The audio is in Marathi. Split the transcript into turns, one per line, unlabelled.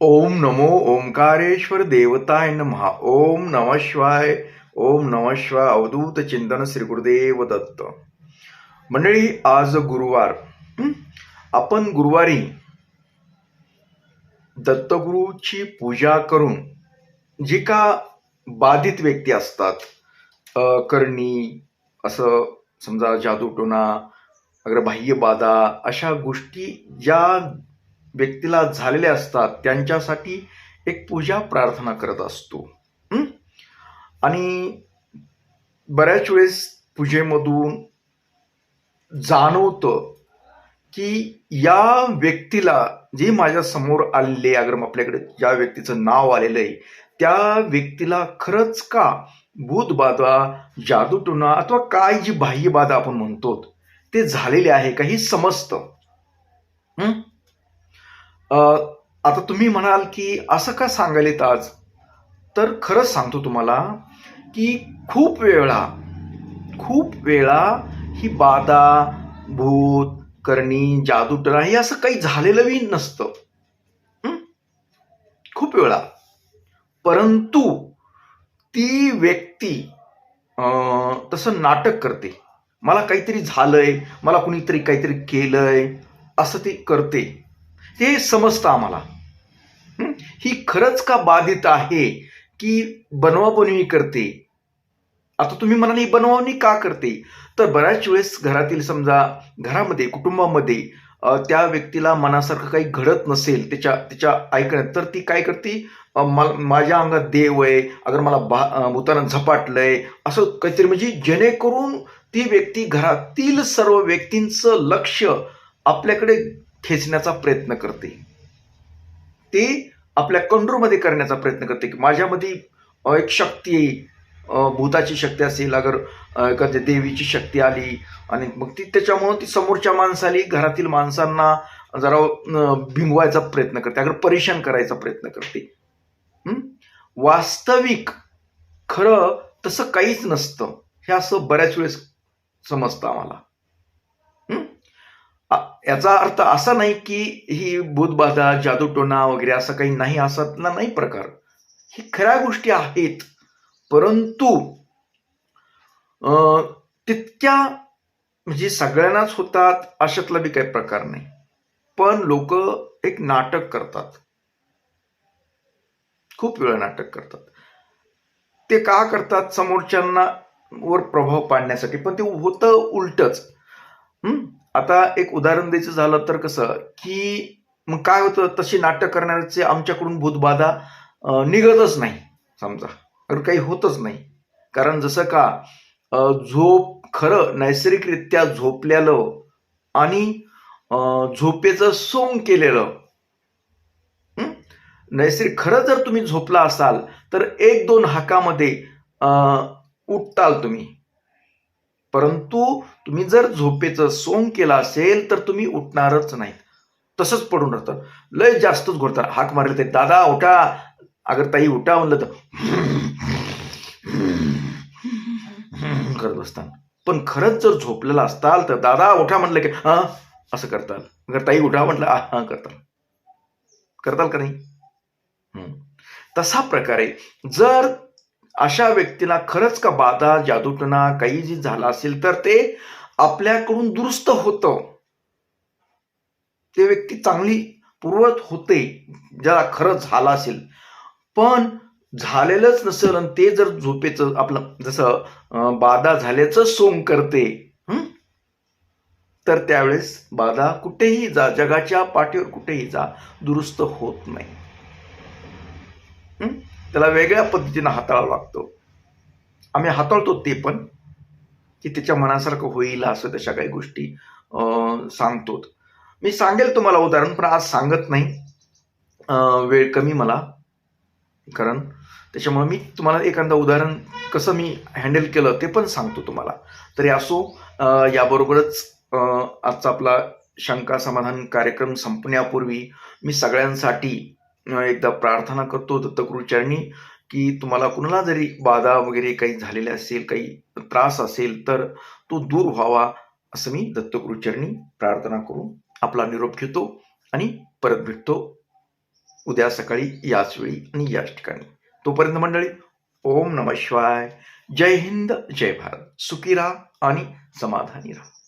ओम नमो ओंकारेश्वर देवताय नमः. ओम नम शिवाय ओम नम शिवाय अवधूत चिंतन श्री गुरुदेव दत्त. मंडळी आज गुरुवार आपण गुरुवारी दत्तगुरूची पूजा करून जे का बाधित व्यक्ती असतात करणी असं समजा जादूटोना अगर बाह्य बाधा अशा गोष्टी ज्या व्यक्तीला झालेले असतात त्यांच्यासाठी एक पूजा प्रार्थना करत असतो. आणि बऱ्याच वेळेस पूजेमधून जाणवतं की या व्यक्तीला जे माझ्यासमोर आलेले अगर आपल्याकडे ज्या व्यक्तीचं नाव आलेलं आहे त्या व्यक्तीला खरंच का भूतबाधा जादूटोना अथवा काय जी बाह्यबाधा आपण म्हणतो ते झालेले आहे का ही समजतं. आता तुम्ही म्हणाल की असं का सांगायलेत आज? तर खरंच सांगतो तुम्हाला की खूप वेळा खूप वेळा ही बाधा भूत करणी जादूटना हे असं काही झालेलंही नसतं. खूप वेळा. परंतु ती व्यक्ती तसं नाटक करते. मला काहीतरी झालंय मला कुणीतरी काहीतरी केलंय असं ती करते. ते समजतं आम्हाला. ही? खरंच का बाधित आहे की बनवाबनवी करते? आता तुम्ही म्हणाल ही बनवावणी का करते? तर बऱ्याच वेळेस घरातील समजा घरामध्ये कुटुंबामध्ये त्या व्यक्तीला मनासारखं काही घडत नसेल त्याच्या त्याच्या ऐकण्यात तर ती काय करते? माझ्या अंगात देव आहे अगर मला बा भूतानं झपाटलंय असं काहीतरी म्हणजे जेणेकरून ती व्यक्ती घरातील सर्व व्यक्तींचं लक्ष आपल्याकडे खेचण्याचा प्रयत्न करते. ते आपल्या कंट्रोलमध्ये करण्याचा प्रयत्न करते की माझ्यामध्ये एक शक्ती आहे भूताची शक्ती असेल अगर एखाद्या देवीची शक्ती आली आणि मग ती त्याच्यामुळं ती समोरच्या माणसाली घरातील माणसांना जरा भिंगवायचा प्रयत्न करते अगर परेशान करायचा प्रयत्न करते. वास्तविक खरं तसं काहीच नसतं. हे असं बऱ्याच वेळेस समजतं आम्हाला. याचा अर्थ असा नाही की ही भूतबाधा जादूटोना वगैरे असं काही नाही असातला नाही प्रकार. ही खऱ्या गोष्टी आहेत. परंतु तितक्या म्हणजे सगळ्यांनाच होतात अशातला बी काही प्रकार नाही. पण लोक एक नाटक करतात. खूप वेळा नाटक करतात. ते का करतात? समोरच्यांना वर प्रभाव पाडण्यासाठी. पण ते होतं उलटच. आता एक उदाहरण द्यायचं झालं तर कसं की मग काय होतं तशी नाटक करण्याचे आमच्याकडून भूतबाधा निघतच नाही समजा. तर काही होतच नाही. कारण जसं का झोप खरं नैसर्गिकरित्या झोपलेलं आणि झोपेचं सोंग केलेलं नैसर्गिक खरं जर तुम्ही झोपला असाल तर एक दोन हाकामध्ये उठताल तुम्ही. परंतु तुम्ही जर झोपेचं सोंग केलं असेल तर तुम्ही उठणारच नाही तसंच पडून राहतं. लय जास्तच घोरतात हाक मारले ते दादा उठा. अगर ताई उठा म्हणलं तर करत बसतात. पण खरंच जर झोपलेला असताल तर दादा उठा म्हणलं की हा असं करताल अगर ताई उठा म्हटलं हां हा करताल करताल का नाही? तसा प्रकारे जर अशा व्यक्तीला खरंच का बाधा जादूटना काही जी झाला असेल तर ते आपल्याकडून दुरुस्त होतं. ते व्यक्ती चांगली पूर्वत होते ज्याला खरंच झाला असेल. पण झालेलंच नसेल आणि ते जर झोपेचं आपलं जसं बाधा झाल्याचं सोंग करते तर त्यावेळेस बाधा कुठेही जा जगाच्या पाठीवर कुठेही जा दुरुस्त होत नाही. त्याला वेगळ्या पद्धतीनं हाताळावं लागतं. आम्ही हाताळतो ते पण की त्याच्या मनासारखं होईल असं तशा काही गोष्टी सांगतो मी सांगेल तुम्हाला उदाहरण पण आज सांगत नाही. वेळ कमी मला. कारण त्याच्यामुळे मी तुम्हाला एखादं उदाहरण कसं मी हँडल केलं ते पण सांगतो तुम्हाला. तरी असो याबरोबरच आजचा आपला शंका समाधान कार्यक्रम संपण्यापूर्वी मी सगळ्यांसाठी एकदा प्रार्थना करतो दत्तगुरुचरणी की तुम्हाला कुणाला जरी बाधा वगैरे काही झालेल्या असेल काही त्रास असेल तर तो दूर व्हावा असं मी दत्तगुरुचरणी प्रार्थना करून आपला निरोप घेतो आणि परत भेटतो उद्या सकाळी याच वेळी आणि याच ठिकाणी. तोपर्यंत मंडळी ओम नम शिवाय. जय हिंद जय भारत. सुखी राहा आणि समाधानी राहा.